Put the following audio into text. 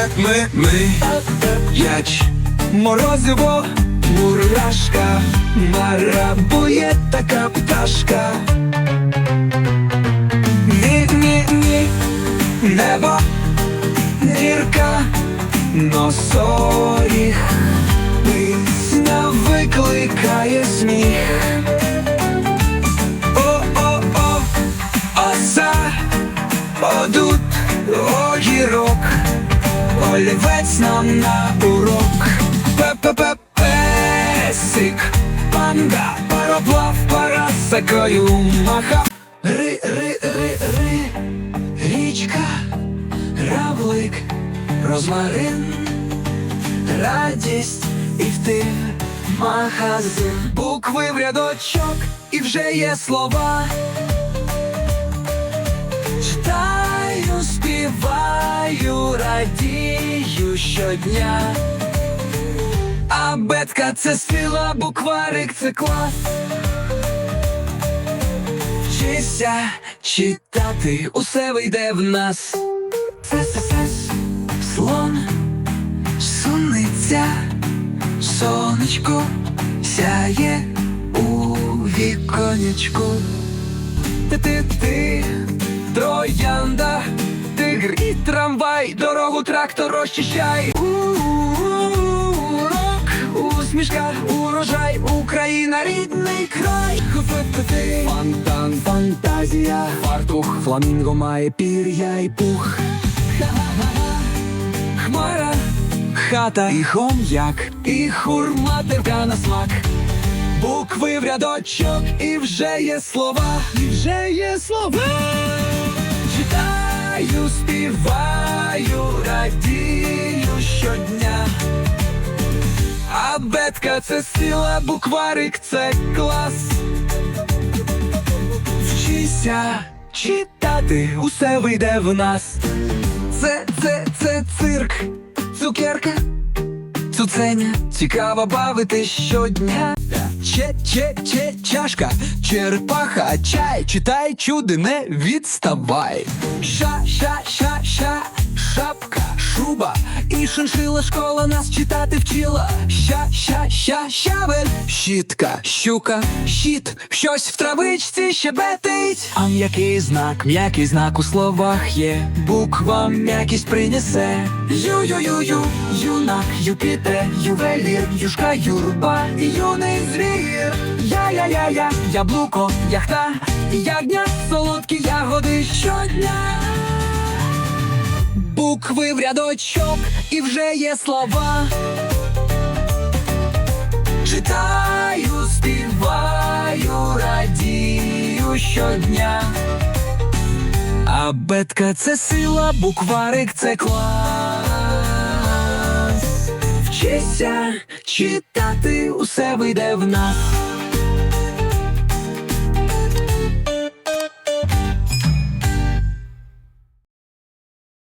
ми, ми, ми, яч, морозиво, мурашка, марабує така пташка. Ні, ні, ні, небо, нірка, носоріг, пісня викликає сміх. Олівець нам на урок. Пе-пе-пе-песик, панда, пароплав, парасакою махав. Ри, ри, ри, ри, річка, равлик, розмарин, радість і в тим магазин. Букви в рядочок і вже є слова. Радію щодня. А бетка це сила, букварик це клас. Вчися читати, усе вийде в нас. Сес-сес, слон, суниця, сонечко сяє у віконечку. Ти-ти-ти, троянда, трамвай, дорогу трактор розчищай. Урок, усмішка, урожай, Україна, рідний край. Хф-ти-ти, Фонтан, фантазія, фартух, фламінго має пір'я і пух. Хмара, хата і хом'як, і хурматерка на смак. Букви в рядочок, і вже є слова, і вже є слова. Читаю, співаю, радію щодня. А бетка це сила, букварик це клас. Вчися читати, усе вийде в нас. Це, це, це цирк, цукерка, цуценя, цікаво бавити щодня. Че, че, че, чашка, черепаха, чай, читай чуди, не відставай. Ша, ша, ша, ша, шиншила школа нас читати вчила. Ща, ща, ща, щавель, щітка, щука, щит, щось в травичці щебетить. А м'який знак, м'який знак у словах є. Буква м'якість принесе. Ю-ю-ю-ю, юнак, юпітер, ювелір, юшка, юрба, юний звір. Я-я-я-я, яблуко, яхта, ягня, солодкі ягоди щодня. Букви в рядочок і вже є слова. Читаю, співаю, радію щодня. А бетка це сила, букварик це клас. Вчися читати, усе вийде в нас.